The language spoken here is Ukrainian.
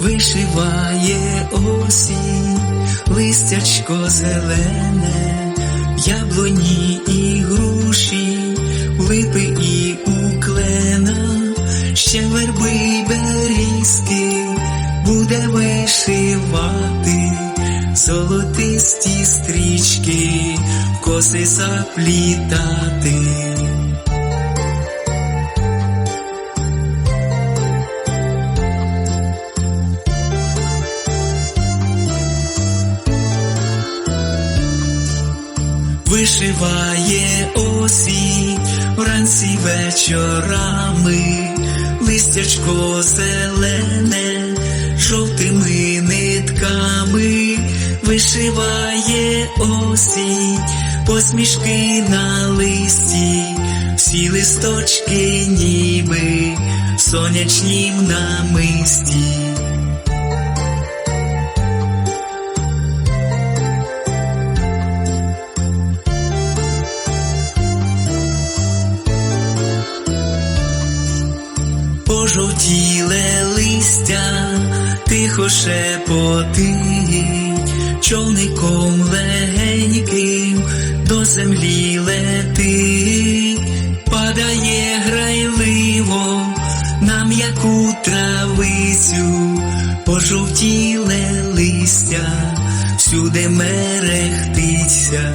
вишиває осінь, листячко зелене, яблуні і груші, липи і у клена, ще верби й берізки буде вишивати золотисті стрічки, коси заплітати. Вишиває осінь вранці вечорами, листячко зелене, жовтими нитками, вишиває осінь, посмішки на листі, всі листочки ніби сонячнім намисті. Пожовтіле листя, тихо шепотить, човником легеньким до землі летить, падає грайливо на м'яку травицю, пожовтіле листя, всюди мерехтиться.